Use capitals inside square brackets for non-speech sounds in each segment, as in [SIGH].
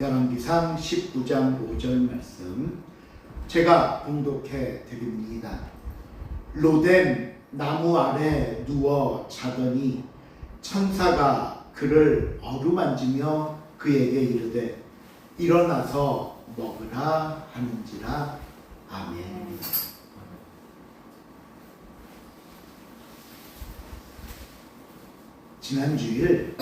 열왕기상 19장 5절 말씀 제가 봉독해 드립니다. 로뎀 나무 아래 누워 자더니 천사가 그를 어루만지며 그에게 이르되 일어나서 먹으라 하는지라 아멘. 지난 주일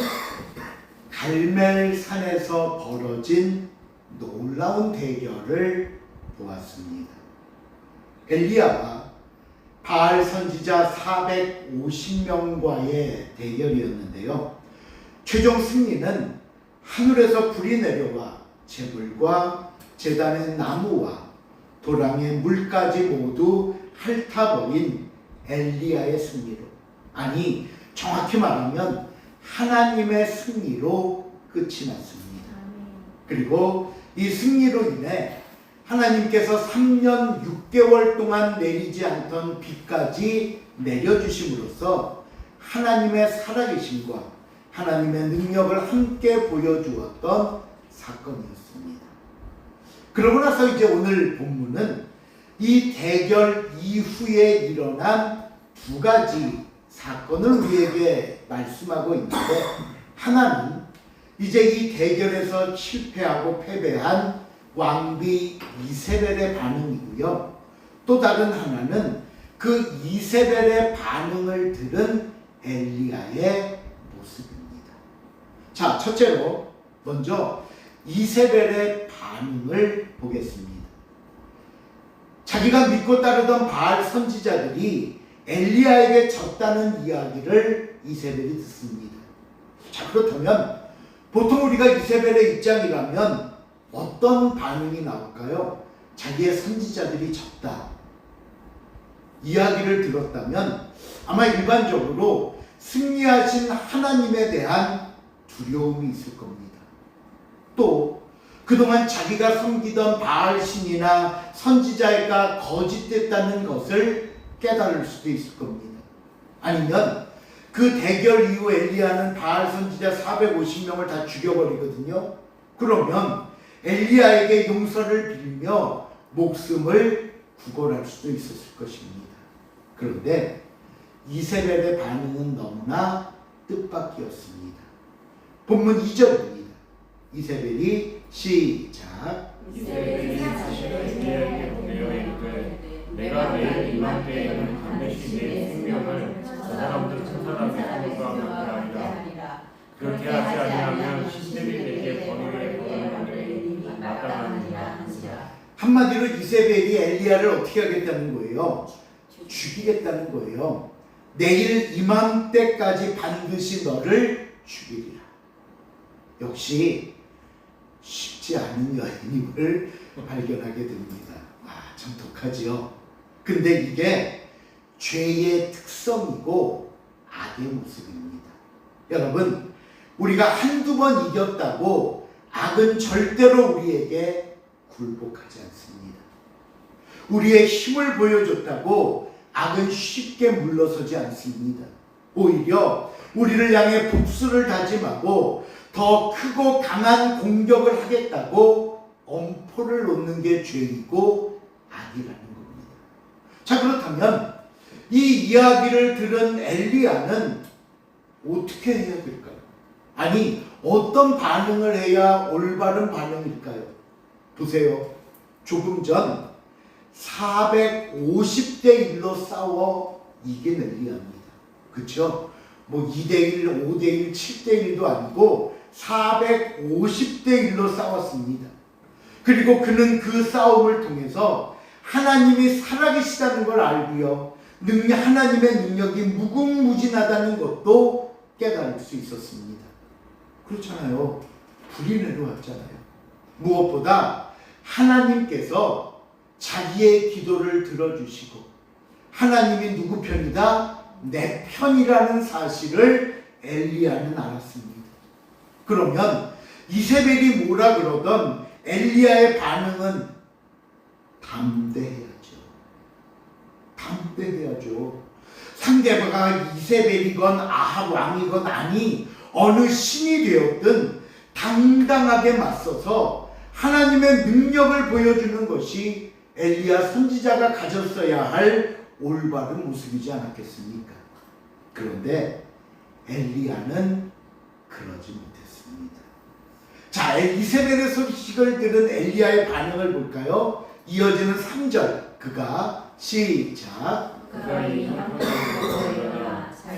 갈멜산에서 벌어진 놀라운 대결을 보았습니다. 엘리야와 바알 선지자 450명과의 대결이었는데요. 최종 승리는 하늘에서 불이 내려와 재물과 재단의 나무와 도랑의 물까지 모두 핥아버린 엘리야의 승리로 아니 정확히 말하면 하나님의 승리로 끝이 났습니다. 그리고 이 승리로 인해 하나님께서 3년 6개월 동안 내리지 않던 비까지 내려주심으로써 하나님의 살아계심과 하나님의 능력을 함께 보여주었던 사건이었습니다. 그러고 나서 이제 오늘 본문은 이 대결 이후에 일어난 두 가지 사건을 우리에게 말씀하고 있는데 하나는 이제 이 대결에서 실패하고 패배한 왕비 이세벨의 반응이고요. 또 다른 하나는 그 이세벨의 반응을 들은 엘리야의 모습입니다. 자, 첫째로 먼저 이세벨의 반응을 보겠습니다. 자기가 믿고 따르던 바알 선지자들이 엘리야에게 졌다는 이야기를 이세벨이 듣습니다. 자, 그렇다면 보통 우리가 이세벨의 입장이라면 어떤 반응이 나올까요? 자기의 선지자들이 졌다. 이야기를 들었다면 아마 일반적으로 승리하신 하나님에 대한 두려움이 있을 겁니다. 또 그동안 자기가 섬기던 바알 신이나 선지자가 거짓됐다는 것을 깨달을 수도 있을 겁니다. 아니면 그 대결 이후 엘리야는 바알 선지자 450명을 다 죽여버리거든요. 그러면 엘리야에게 용서를 빌며 목숨을 구걸할 수도 있었을 것입니다. 그런데 이세벨의 반응은 너무나 뜻밖이었습니다. 본문 2절입니다. 이세벨이 시작 이스라엘이 내가 내일 이맘 때에는 반드시 내 생명을 저 사람들 천사람의 손과 함께 하리라 그렇게 하지 아니하면 시들이 내게 번호에 보내는 마땅하니라 한마디로 이세벨이 엘리야를 어떻게 하겠다는 거예요? 죽이겠다는 거예요. 내일 이맘때까지 반드시 너를 죽이리라. 역시 쉽지 않은 여인임을 발견하게 됩니다. 아, 참 독하지요. 근데 이게 죄의 특성이고 악의 모습입니다. 여러분, 우리가 한두 번 이겼다고 악은 절대로 우리에게 굴복하지 않습니다. 우리의 힘을 보여줬다고 악은 쉽게 물러서지 않습니다. 오히려 우리를 향해 복수를 다짐하고 더 크고 강한 공격을 하겠다고 엄포를 놓는 게 죄이고 악이라는. 자, 그렇다면 이 이야기를 들은 엘리야는 어떻게 해야 될까요? 아니, 어떤 반응을 해야 올바른 반응일까요? 보세요. 조금 전 450대 1로 싸워 이긴 엘리야입니다. 그쵸? 뭐 2대1, 5대1, 7대1도 아니고 450대 1로 싸웠습니다. 그리고 그는 그 싸움을 통해서 하나님이 살아계시다는 걸 알고요. 능력, 하나님의 능력이 무궁무진하다는 것도 깨달을 수 있었습니다. 그렇잖아요. 불이 내려왔잖아요. 무엇보다 하나님께서 자기의 기도를 들어주시고 하나님이 누구 편이다? 내 편이라는 사실을 엘리야는 알았습니다. 그러면 이세벨이 뭐라 그러던 엘리야의 반응은 담대해야죠. 담대해야죠. 상대가 이세벨이건 아합 왕이건 아니 어느 신이 되었든 당당하게 맞서서 하나님의 능력을 보여주는 것이 엘리야 선지자가 가졌어야 할 올바른 모습이지 않았겠습니까? 그런데 엘리야는 그러지 못했습니다. 자, 이세벨의 소식을 들은 엘리야의 반응을 볼까요? 이어지는 3절 그가 시작 그가 이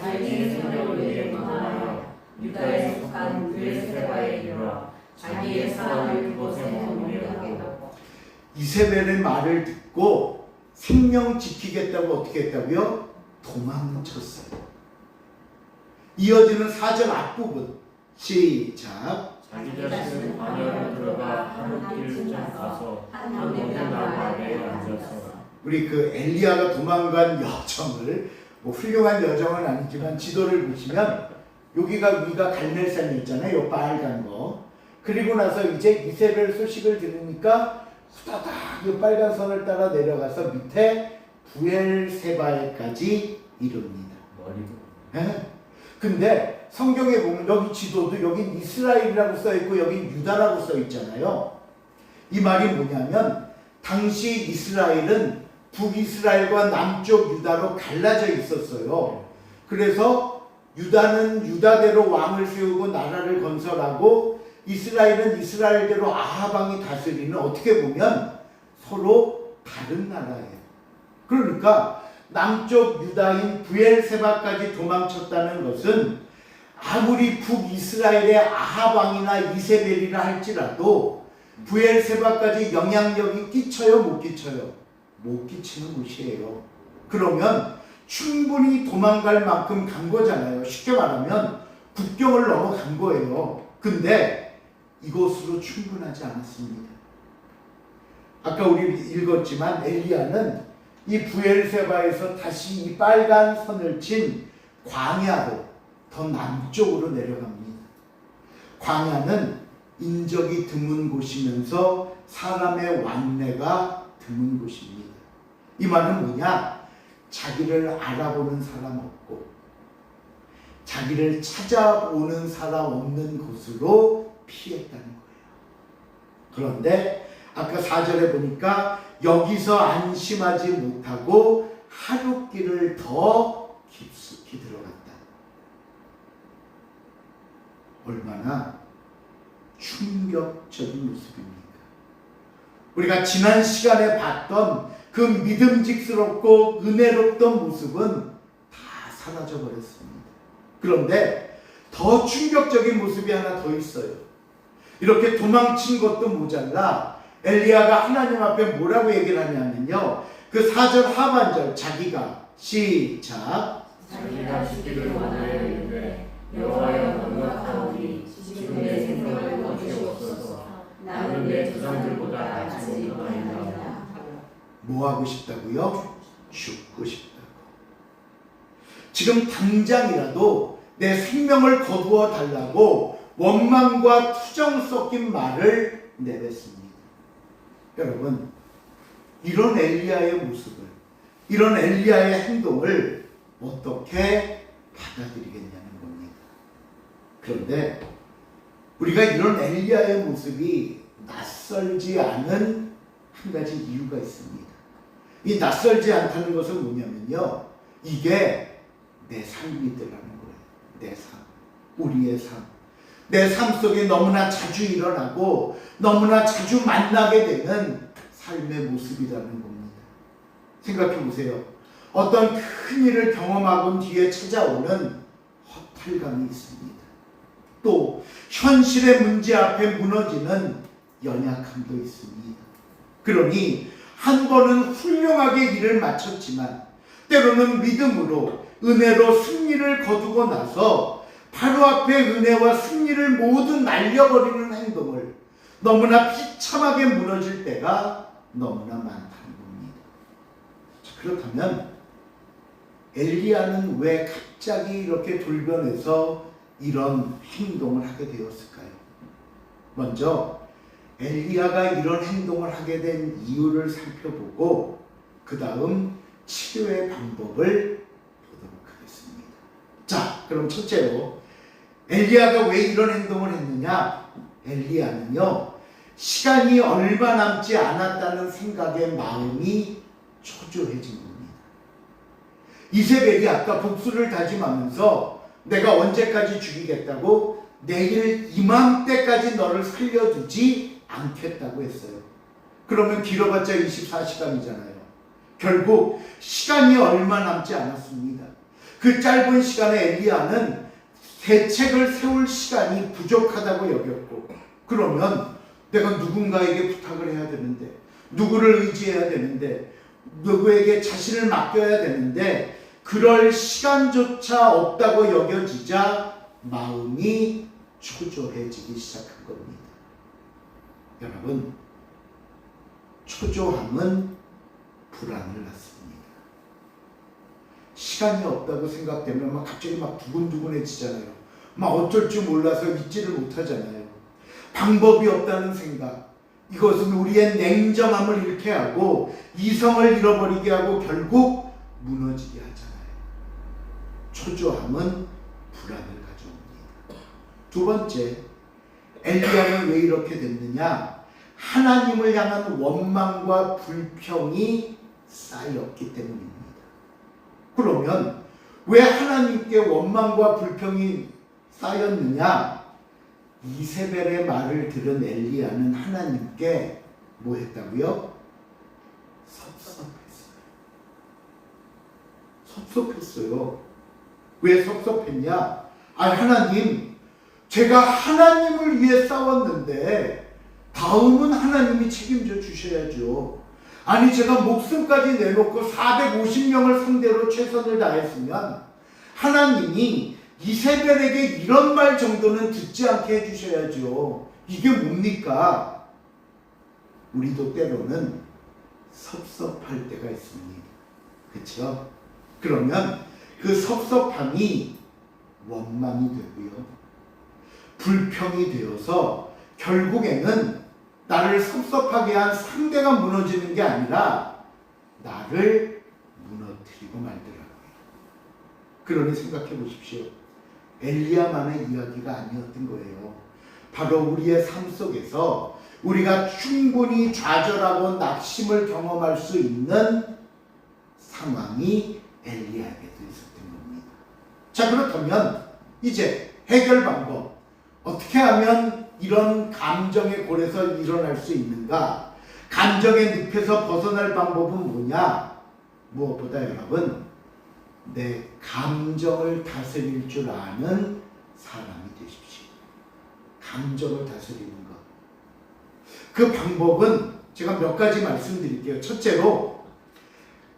자기의 생명을 위해 떠나여 유다에 속한 브엘세바에 이르러 자기의 사람을 그곳에 머무르게 하고 이세벨의 말을 듣고 생명 지키겠다고 어떻게 했다고요? 도망쳤어요. 이어지는 4절 앞부분 시작 자기 자신은 관여로 들어가 하룻길쯤 가서 한 모든 나무 아래에 앉아서 우리 그 엘리야가 도망간 여정을 뭐 훌륭한 여정은 아니지만 지도를 보시면 여기가 위가 갈멜산이 있잖아요. 요 빨간 거. 그리고 나서 이제 이세벨 소식을 들으니까 후다닥 이 빨간 선을 따라 내려가서 밑에 부엘세바에까지 이릅니다. 머리도 예? 근데 성경에 보면 여기 지도도 여긴 이스라엘이라고 써 있고 여긴 유다라고 써 있잖아요. 이 말이 뭐냐면 당시 이스라엘은 북이스라엘과 남쪽 유다로 갈라져 있었어요. 그래서 유다는 유다대로 왕을 세우고 나라를 건설하고 이스라엘은 이스라엘대로 아하방이 다스리는 어떻게 보면 서로 다른 나라예요. 그러니까 남쪽 유다인 부엘세바까지 도망쳤다는 것은 아무리 북이스라엘의 아하방이나 이세벨이라 할지라도 부엘세바까지 영향력이 끼쳐요 못 끼쳐요? 못 끼치는 곳이에요. 그러면 충분히 도망갈 만큼 간 거잖아요. 쉽게 말하면 국경을 넘어간 거예요. 근데 이것으로 충분하지 않았습니다. 아까 우리 읽었지만 엘리야는 이 부엘세바에서 다시 이 빨간 선을 친 광야로 더 남쪽으로 내려갑니다. 광야는 인적이 드문 곳이면서 사람의 왕래가 드문 곳입니다. 이 말은 뭐냐? 자기를 알아보는 사람 없고 자기를 찾아오는 사람 없는 곳으로 피했다는 거예요. 그런데 아까 4절에 보니까 여기서 안심하지 못하고 하룻길을 더 깊숙이 들어갔다. 얼마나 충격적인 모습입니까? 우리가 지난 시간에 봤던 그 믿음직스럽고 은혜롭던 모습은 다 사라져 버렸습니다. 그런데 더 충격적인 모습이 하나 더 있어요. 이렇게 도망친 것도 모자라 엘리야가 하나님 앞에 뭐라고 얘기를 하냐면요. 그 4절 하반절 자기가 시작 자기가 죽기를 원하여 하고 싶다고요? 죽고 싶다고. 지금 당장이라도 내 생명을 거두어 달라고 원망과 투정 섞인 말을 내뱉습니다. 여러분, 이런 엘리야의 모습을, 이런 엘리야의 행동을 어떻게 받아들이겠냐는 겁니다. 그런데 우리가 이런 엘리야의 모습이 낯설지 않은 한 가지 이유가 있습니다. 이 낯설지 않다는 것은 뭐냐면요. 이게 내 삶이더라는 거예요. 내 삶. 우리의 삶. 내 삶 속에 너무나 자주 일어나고 너무나 자주 만나게 되는 삶의 모습이라는 겁니다. 생각해 보세요. 어떤 큰 일을 경험하고 뒤에 찾아오는 허탈감이 있습니다. 또 현실의 문제 앞에 무너지는 연약함도 있습니다. 그러니 한 번은 훌륭하게 일을 마쳤지만 때로는 믿음으로 은혜로 승리를 거두고 나서 바로 앞에 은혜와 승리를 모두 날려버리는 행동을 너무나 비참하게 무너질 때가 너무나 많다는 겁니다. 자, 그렇다면 엘리야는 왜 갑자기 이렇게 돌변해서 이런 행동을 하게 되었을까요? 먼저 엘리야가 이런 행동을 하게 된 이유를 살펴보고 그 다음 치료의 방법을 보도록 하겠습니다. 자, 그럼 첫째로 엘리야가 왜 이런 행동을 했느냐? 엘리야는요 시간이 얼마 남지 않았다는 생각에 마음이 초조해진 겁니다. 이세벨이 아까 복수를 다짐하면서 내가 언제까지 죽이겠다고 내일 이맘때까지 너를 살려두지 않겠다고 했어요. 그러면 길어봤자 24시간이잖아요. 결국 시간이 얼마 남지 않았습니다. 그 짧은 시간에 엘리야는 대책을 세울 시간이 부족하다고 여겼고 그러면 내가 누군가에게 부탁을 해야 되는데 누구를 의지해야 되는데 누구에게 자신을 맡겨야 되는데 그럴 시간조차 없다고 여겨지자 마음이 초조해지기 시작한 겁니다. 여러분 초조함은 불안을 낳습니다. 시간이 없다고 생각되면 막 갑자기 막 두근두근해지잖아요. 막 어쩔 줄 몰라서 잊지를 못하잖아요. 방법이 없다는 생각. 이것은 우리의 냉정함을 잃게 하고 이성을 잃어버리게 하고 결국 무너지게 하잖아요. 초조함은 불안을 가져옵니다. 두 번째, 엘리야는 왜 이렇게 됐느냐? 하나님을 향한 원망과 불평이 쌓였기 때문입니다. 그러면 왜 하나님께 원망과 불평이 쌓였느냐? 이세벨의 말을 들은 엘리야는 하나님께 뭐 했다고요? 섭섭했어요. 섭섭했어요. 왜 섭섭했냐? 아 하나님, 제가 하나님을 위해 싸웠는데 다음은 하나님이 책임져 주셔야죠. 아니 제가 목숨까지 내놓고 450명을 상대로 최선을 다했으면 하나님이 이세벨에게 이런 말 정도는 듣지 않게 해주셔야죠. 이게 뭡니까? 우리도 때로는 섭섭할 때가 있습니다. 그렇죠? 그러면 그 섭섭함이 원망이 되고요. 불평이 되어서 결국에는 나를 섭섭하게 한 상대가 무너지는 게 아니라 나를 무너뜨리고 말더라고요. 그러니 생각해 보십시오. 엘리야만의 이야기가 아니었던 거예요. 바로 우리의 삶 속에서 우리가 충분히 좌절하고 낙심을 경험할 수 있는 상황이 엘리야에게도 있었던 겁니다. 자 그렇다면 이제 해결 방법 어떻게 하면 이런 감정의 골에서 일어날 수 있는가? 감정의 늪에서 벗어날 방법은 뭐냐? 무엇보다 여러분 내 감정을 다스릴 줄 아는 사람이 되십시오. 감정을 다스리는 것. 그 방법은 제가 몇 가지 말씀드릴게요. 첫째로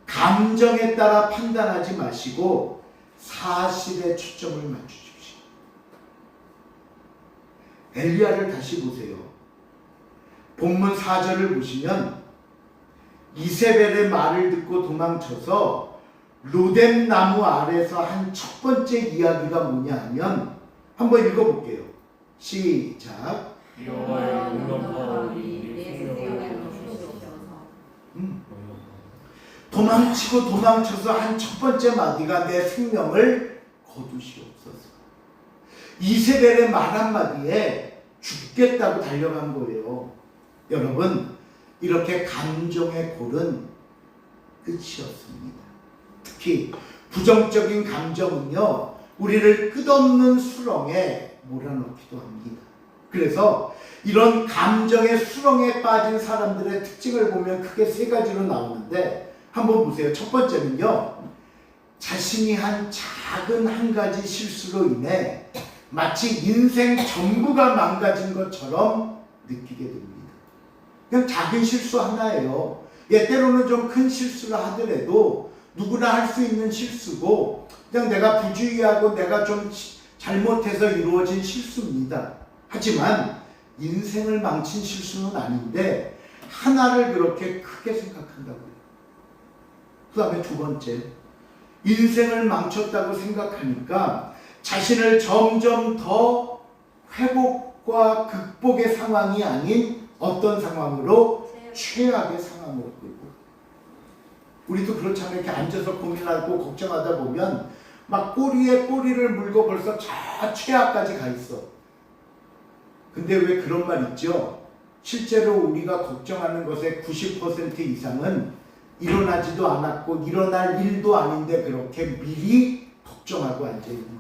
감정에 따라 판단하지 마시고 사실에 초점을 맞추십시오. 엘리야를 다시 보세요. 본문 4절을 보시면 이세벨의 말을 듣고 도망쳐서 로뎀 나무 아래서 한 첫 번째 이야기가 뭐냐 하면 한번 읽어볼게요. 시작. 거두시옵소서. 음. 도망치고 도망쳐서 한 첫 번째 마디가 내 생명을 거두시옵소서. 이세벨의 말 한마디에 죽겠다고 달려간 거예요. 여러분, 이렇게 감정의 골은 끝이었습니다. 특히 부정적인 감정은요, 우리를 끝없는 수렁에 몰아넣기도 합니다. 그래서 이런 감정의 수렁에 빠진 사람들의 특징을 보면 크게 세 가지로 나오는데 한번 보세요. 첫 번째는요. 자신이 한 작은 한 가지 실수로 인해 마치 인생 전부가 망가진 것처럼 느끼게 됩니다. 그냥 작은 실수 하나예요. 예, 때로는 좀 큰 실수를 하더라도 누구나 할 수 있는 실수고 그냥 내가 부주의하고 내가 좀 시- 잘못해서 이루어진 실수입니다. 하지만 인생을 망친 실수는 아닌데 하나를 그렇게 크게 생각한다고요. 그 다음에 두 번째, 인생을 망쳤다고 생각하니까 자신을 점점 더 회복과 극복의 상황이 아닌 어떤 상황으로 최악의 상황으로 끌고 우리도 그렇잖아요. 이렇게 앉아서 고민하고 걱정하다 보면 막 꼬리에 꼬리를 물고 벌써 저 최악까지 가 있어. 근데 왜 그런 말 있죠? 실제로 우리가 걱정하는 것의 90% 이상은 일어나지도 않았고 일어날 일도 아닌데 그렇게 미리 걱정하고 앉아 있는.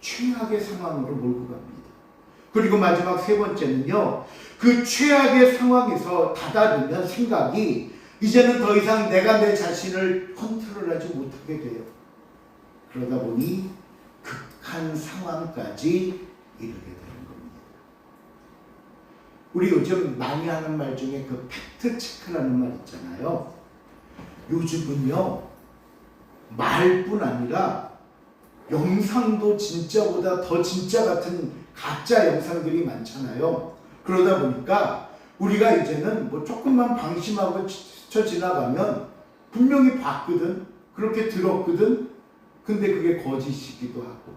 최악의 상황으로 몰고 갑니다. 그리고 마지막 세 번째는요. 그 최악의 상황에서 다다르면 생각이 이제는 더 이상 내가 내 자신을 컨트롤하지 못하게 돼요. 그러다 보니 극한 상황까지 이르게 되는 겁니다. 우리 요즘 많이 하는 말 중에 그 팩트 체크라는 말 있잖아요. 요즘은요, 말뿐 아니라 영상도 진짜보다 더 진짜 같은 가짜 영상들이 많잖아요. 그러다 보니까 우리가 이제는 뭐 조금만 방심하고 스쳐 지나가면 분명히 봤거든. 그렇게 들었거든. 근데 그게 거짓이기도 하고.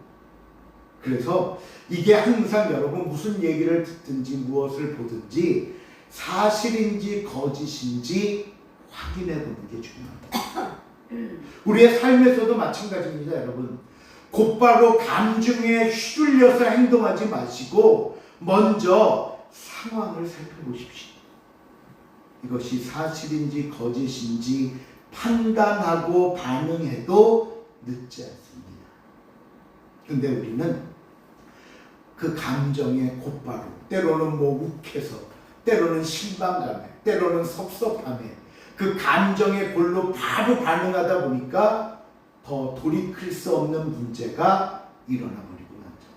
그래서 이게 항상 여러분 무슨 얘기를 듣든지 무엇을 보든지 사실인지 거짓인지 확인해 보는 게 중요합니다. [LAUGHS] 우리의 삶에서도 마찬가지입니다, 여러분. 곧바로 감정에 휘둘려서 행동하지 마시고 먼저 상황을 살펴보십시오. 이것이 사실인지 거짓인지 판단하고 반응해도 늦지 않습니다. 근데 우리는 그 감정에 곧바로 때로는 뭐 욱해서 때로는 실망감에 때로는 섭섭함에 그 감정의 골로 바로 반응하다 보니까 더 돌이킬 수 없는 문제가 일어나 버리고 말죠.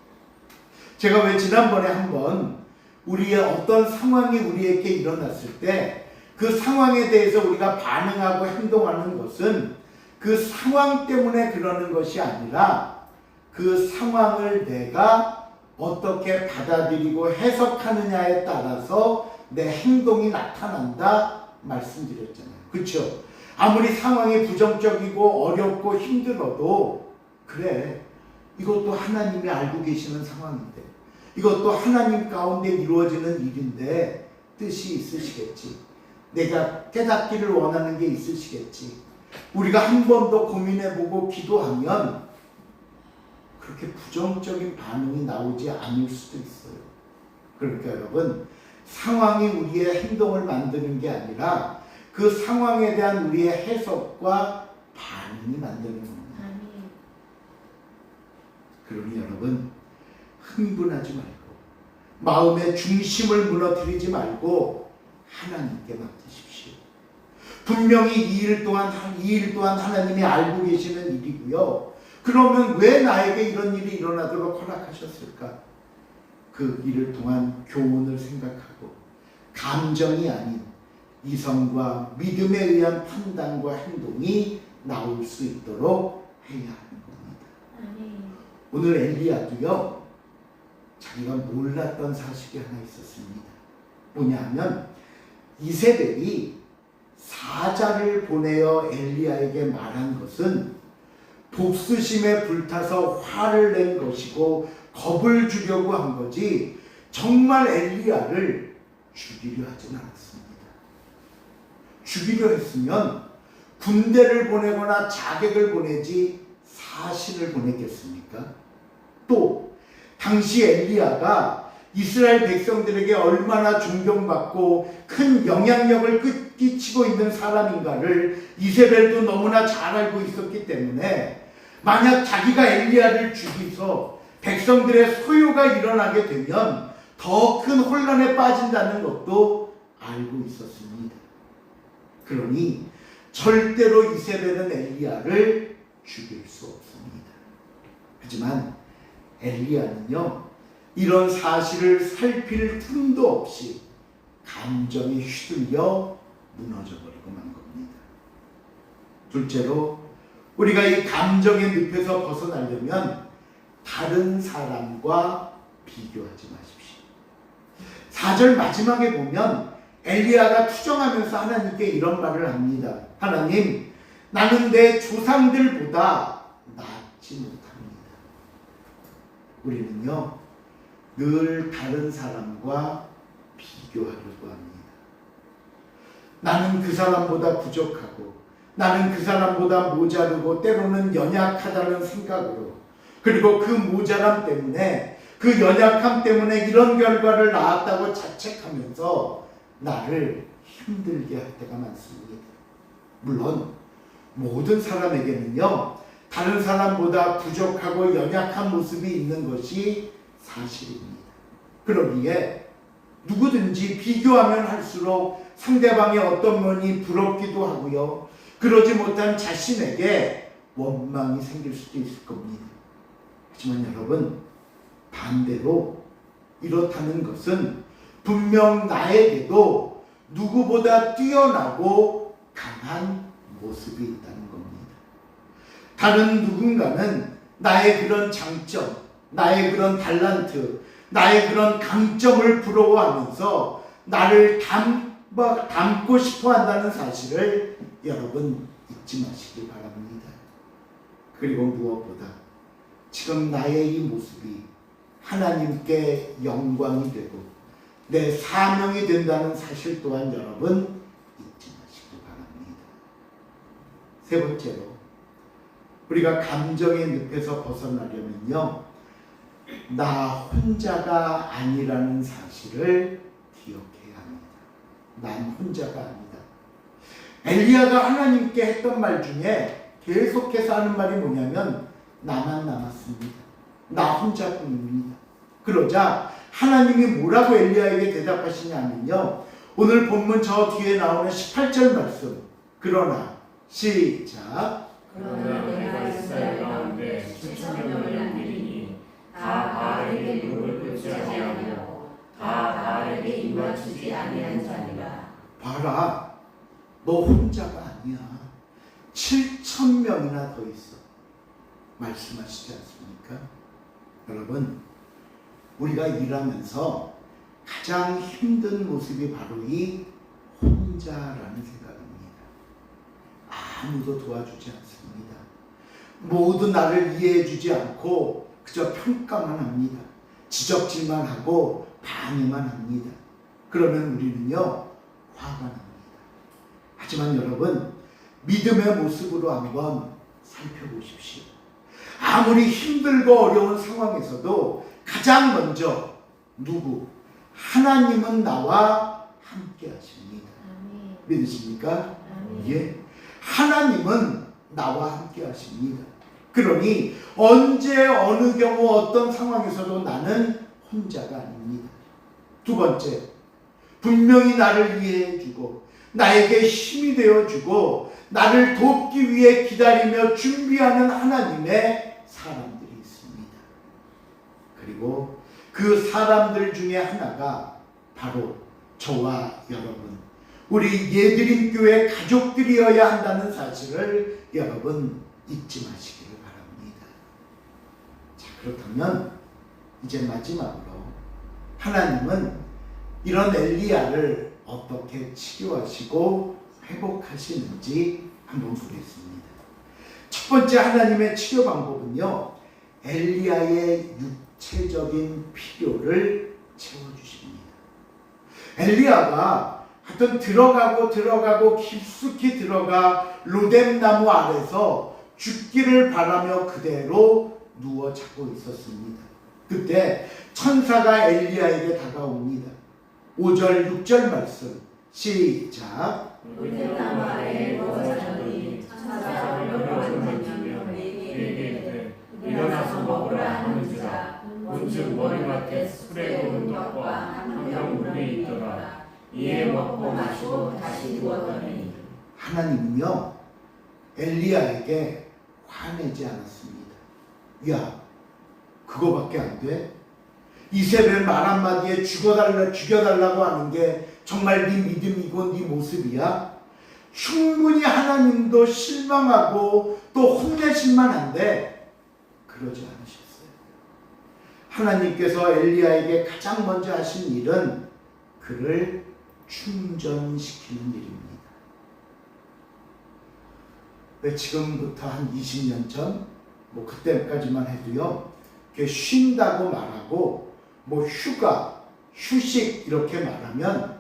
제가 왜 지난번에 한번 우리의 어떤 상황이 우리에게 일어났을 때 그 상황에 대해서 우리가 반응하고 행동하는 것은 그 상황 때문에 그러는 것이 아니라 그 상황을 내가 어떻게 받아들이고 해석하느냐에 따라서 내 행동이 나타난다 말씀드렸잖아요. 그렇죠? 아무리 상황이 부정적이고 어렵고 힘들어도 그래 이것도 하나님이 알고 계시는 상황인데 이것도 하나님 가운데 이루어지는 일인데 뜻이 있으시겠지. 내가 깨닫기를 원하는 게 있으시겠지. 우리가 한 번 더 고민해보고 기도하면 그렇게 부정적인 반응이 나오지 않을 수도 있어요. 그러니까 여러분 상황이 우리의 행동을 만드는 게 아니라 그 상황에 대한 우리의 해석과 반응이 만드는 겁니다. 아멘. 그러니 여러분 흥분하지 말고 마음의 중심을 무너뜨리지 말고 하나님께 맡기십시오. 분명히 이일 또한 이일 또한 하나님이 알고 계시는 일이고요. 그러면 왜 나에게 이런 일이 일어나도록 허락하셨을까? 그 일을 통한 교훈을 생각하고 감정이 아닌 이성과 믿음에 의한 판단과 행동이 나올 수 있도록 해야 하는 겁니다. 아멘. 오늘 엘리야도요 자기가 몰랐던 사실이 하나 있었습니다. 뭐냐면 이세벨이 사자를 보내어 엘리야에게 말한 것은 복수심에 불타서 화를 낸 것이고 겁을 주려고 한 거지 정말 엘리야를 죽이려 하진 않았습니다. 죽이려 했으면 군대를 보내거나 자객을 보내지 사신을 보냈겠습니까? 또 당시 엘리야가 이스라엘 백성들에게 얼마나 존경받고 큰 영향력을 끼- 끼치고 있는 사람인가를 이세벨도 너무나 잘 알고 있었기 때문에 만약 자기가 엘리야를 죽이서 백성들의 소요가 일어나게 되면 더 큰 혼란에 빠진다는 것도 알고 있었습니다. 그러니 절대로 이세벨은 엘리야를 죽일 수 없습니다. 하지만 엘리야는요 이런 사실을 살필 틈도 없이 감정에 휘둘려 무너져 버리고 만 겁니다. 둘째로 우리가 이 감정의 늪에서 벗어나려면 다른 사람과 비교하지 마십시오. 4절 마지막에 보면 엘리야가 투정하면서 하나님께 이런 말을 합니다. 하나님, 나는 내 조상들보다 낫지 못합니다. 우리는요, 늘 다른 사람과 비교하려고 합니다. 나는 그 사람보다 부족하고, 나는 그 사람보다 모자르고, 때로는 연약하다는 생각으로, 그리고 그 모자람 때문에 그 연약함 때문에 이런 결과를 낳았다고 자책하면서 나를 힘들게 할 때가 많습니다. 물론 모든 사람에게는요 다른 사람보다 부족하고 연약한 모습이 있는 것이 사실입니다. 그러기에 누구든지 비교하면 할수록 상대방의 어떤 면이 부럽기도 하고요. 그러지 못한 자신에게 원망이 생길 수도 있을 겁니다. 하지만 여러분, 반대로 이렇다는 것은 분명 나에게도 누구보다 뛰어나고 강한 모습이 있다는 겁니다. 다른 누군가는 나의 그런 장점, 나의 그런 달란트, 나의 그런 강점을 부러워하면서 나를 담, 담고 싶어 한다는 사실을 여러분 잊지 마시기 바랍니다. 그리고 무엇보다 지금 나의 이 모습이 하나님께 영광이 되고 내 사명이 된다는 사실 또한 여러분 잊지 마시기 바랍니다. 세 번째로 우리가 감정의 늪에서 벗어나려면요. 나 혼자가 아니라는 사실을 기억해야 합니다. 난 혼자가 아니다. 엘리야가 하나님께 했던 말 중에 계속해서 하는 말이 뭐냐면 나만 남았습니다. 나 혼자뿐입니다. 그러자 하나님이 뭐라고 엘리야에게 대답하시냐면요. 오늘 본문 저 뒤에 나오는 18절 말씀. 그러나 시작. 그러나 내가 이스라엘 가운데 수천 명을 남기리니 다 바알에게 무릎을 꿇지 아니하며 다 바알에게 입 맞추지 아니한 자니라 봐라. 너 혼자가 아니야. 7천 명이나 더 있어. 말씀하시지 않습니까? 여러분, 우리가 일하면서 가장 힘든 모습이 바로 이 혼자라는 생각입니다. 아무도 도와주지 않습니다. 모두 나를 이해해주지 않고 그저 평가만 합니다. 지적질만 하고 방해만 합니다. 그러면 우리는요, 화가 납니다. 하지만 여러분, 믿음의 모습으로 한번 살펴보십시오. 아무리 힘들고 어려운 상황에서도 가장 먼저 누구? 하나님은 나와 함께 하십니다. 믿으십니까? 예. 하나님은 나와 함께 하십니다. 그러니 언제 어느 경우 어떤 상황에서도 나는 혼자가 아닙니다. 두 번째, 분명히 나를 이해해 주고 나에게 힘이 되어 주고 나를 돕기 위해 기다리며 준비하는 하나님의 있습니다. 그리고 그 사람들 중에 하나가 바로 저와 여러분, 우리 예드림 교회 가족들이어야 한다는 사실을 여러분 잊지 마시기를 바랍니다. 자, 그렇다면 이제 마지막으로 하나님은 이런 엘리야를 어떻게 치료하시고 회복하시는지 한번 보겠습니다. 첫 번째 하나님의 치료 방법은요. 엘리야의 육 체적인 필요를 채워주십니다. 엘리야가 하여튼 들어가고 들어가고 깊숙이 들어가 로뎀나무 아래서 죽기를 바라며 그대로 누워 자고 있었습니다. 그때 천사가 엘리야에게 다가옵니다. 5절 6절 말씀 시작 로뎀나무 아래에 누워 자더니 천사가 얼굴을 만지며 내게 일어나서 먹으라 문즉 머리맡에 술에 고운 떡과 한병 물이 있더라 이에 먹고 마시고 다시 누웠더니 하나님은요 엘리야에게 화내지 않았습니다. 야 그거밖에 안 돼? 이세벨 말 한마디에 죽여달라 죽여달라고 하는 게 정말 네 믿음이고 네 모습이야? 충분히 하나님도 실망하고 또 혼내실만 한데 그러지 않으셨어요. 하나님께서 엘리야에게 가장 먼저 하신 일은 그를 충전시키는 일입니다. 왜 지금부터 한 20년 전, 뭐 그때까지만 해도요, 쉰다고 말하고, 뭐 휴가, 휴식 이렇게 말하면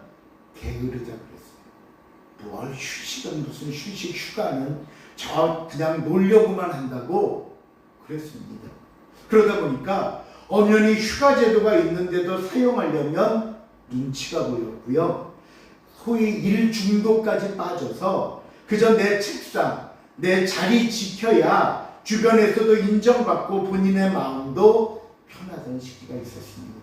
게으르다 그랬어요. 뭘 휴식은 무슨 휴식, 휴가는 저 그냥 놀려고만 한다고 그랬습니다. 그러다 보니까 엄연히 휴가 제도가 있는데도 사용하려면 눈치가 보였고요. 소위 일 중독까지 빠져서 그저 내 책상, 내 자리 지켜야 주변에서도 인정받고 본인의 마음도 편하던 시기가 있었습니다.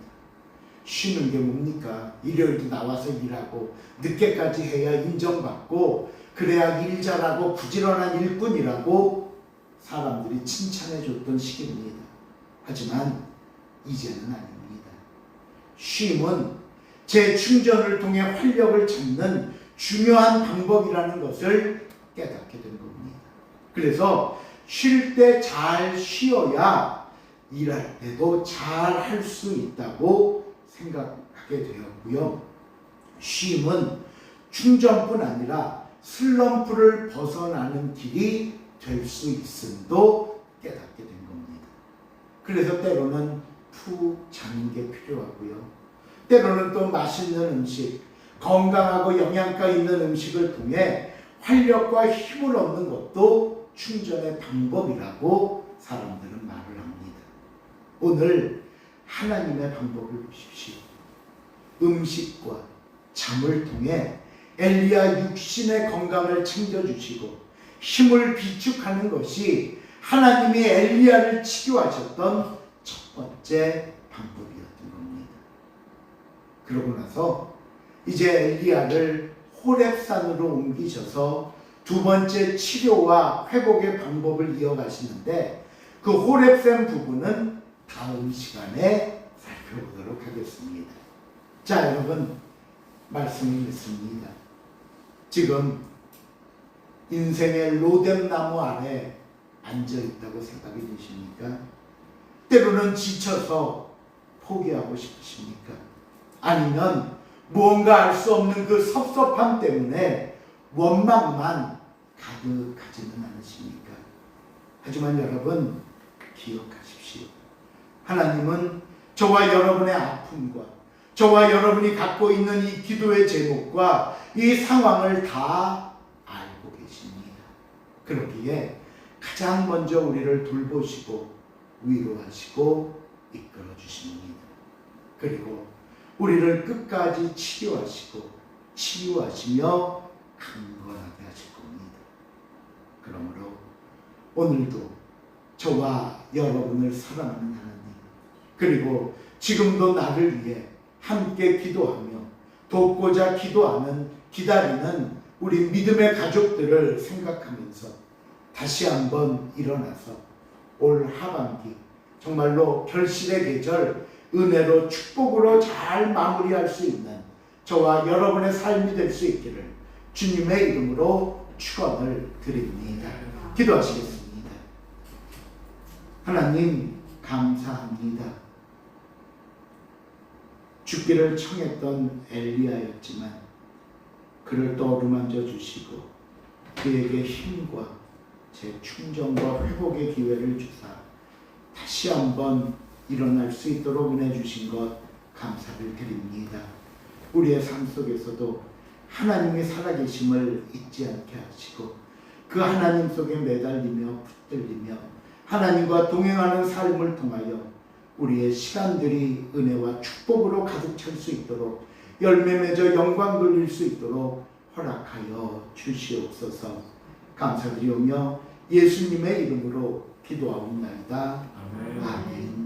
쉬는 게 뭡니까? 일요일도 나와서 일하고 늦게까지 해야 인정받고 그래야 일 잘하고 부지런한 일꾼이라고 사람들이 칭찬해 줬던 시기입니다. 하지만 이제는 아닙니다. 쉼은 재충전을 통해 활력을 찾는 중요한 방법이라는 것을 깨닫게 된 겁니다. 그래서 쉴 때 잘 쉬어야 일할 때도 잘 할 수 있다고 생각하게 되었고요. 쉼은 충전뿐 아니라 슬럼프를 벗어나는 길이 될 수 있음도 깨닫게 된 겁니다. 그래서 때로는 푹 자는 게 필요하고요. 때로는 또 맛있는 음식, 건강하고 영양가 있는 음식을 통해 활력과 힘을 얻는 것도 충전의 방법이라고 사람들은 말을 합니다. 오늘 하나님의 방법을 보십시오. 음식과 잠을 통해 엘리야 육신의 건강을 챙겨주시고 힘을 비축하는 것이 하나님이 엘리야를 치료하셨던 첫 번째 방법이었던 겁니다. 그러고 나서 이제 엘리야를 호렙산으로 옮기셔서 두 번째 치료와 회복의 방법을 이어가시는데 그 호렙산 부분은 다음 시간에 살펴보도록 하겠습니다. 자, 여러분 말씀을 듣습니다. 지금 인생의 로뎀나무 아래 앉아 있다고 생각이 되십니까? 때로는 지쳐서 포기하고 싶으십니까? 아니면 무언가 알 수 없는 그 섭섭함 때문에 원망만 가득하지는 않으십니까? 하지만 여러분 기억하십시오. 하나님은 저와 여러분의 아픔과 저와 여러분이 갖고 있는 이 기도의 제목과 이 상황을 다 알고 계십니다. 그러기에 가장 먼저 우리를 돌보시고 위로하시고 이끌어 주십니다. 그리고 우리를 끝까지 치료하시고 치유하시며 강건하게 하실 겁니다. 그러므로 오늘도 저와 여러분을 사랑하는 하나님 그리고 지금도 나를 위해 함께 기도하며 돕고자 기도하는 기다리는 우리 믿음의 가족들을 생각하면서 다시 한번 일어나서 올 하반기 정말로 결실의 계절 은혜로 축복으로 잘 마무리할 수 있는 저와 여러분의 삶이 될 수 있기를 주님의 이름으로 축원을 드립니다. 기도하시겠습니다. 하나님 감사합니다. 죽기를 청했던 엘리야였지만 그를 또 어루만져 주시고 그에게 힘과 재충전과 회복의 기회를 주사 다시 한번 일어날 수 있도록 은혜 주신 것 감사를 드립니다. 우리의 삶 속에서도 하나님의 살아계심을 잊지 않게 하시고 그 하나님 속에 매달리며 붙들리며 하나님과 동행하는 삶을 통하여 우리의 시간들이 은혜와 축복으로 가득 찰 수 있도록 열매 맺어 영광 돌릴 수 있도록 허락하여 주시옵소서 감사드리오며 예수님의 이름으로 기도하옵나이다. 아멘. 아멘.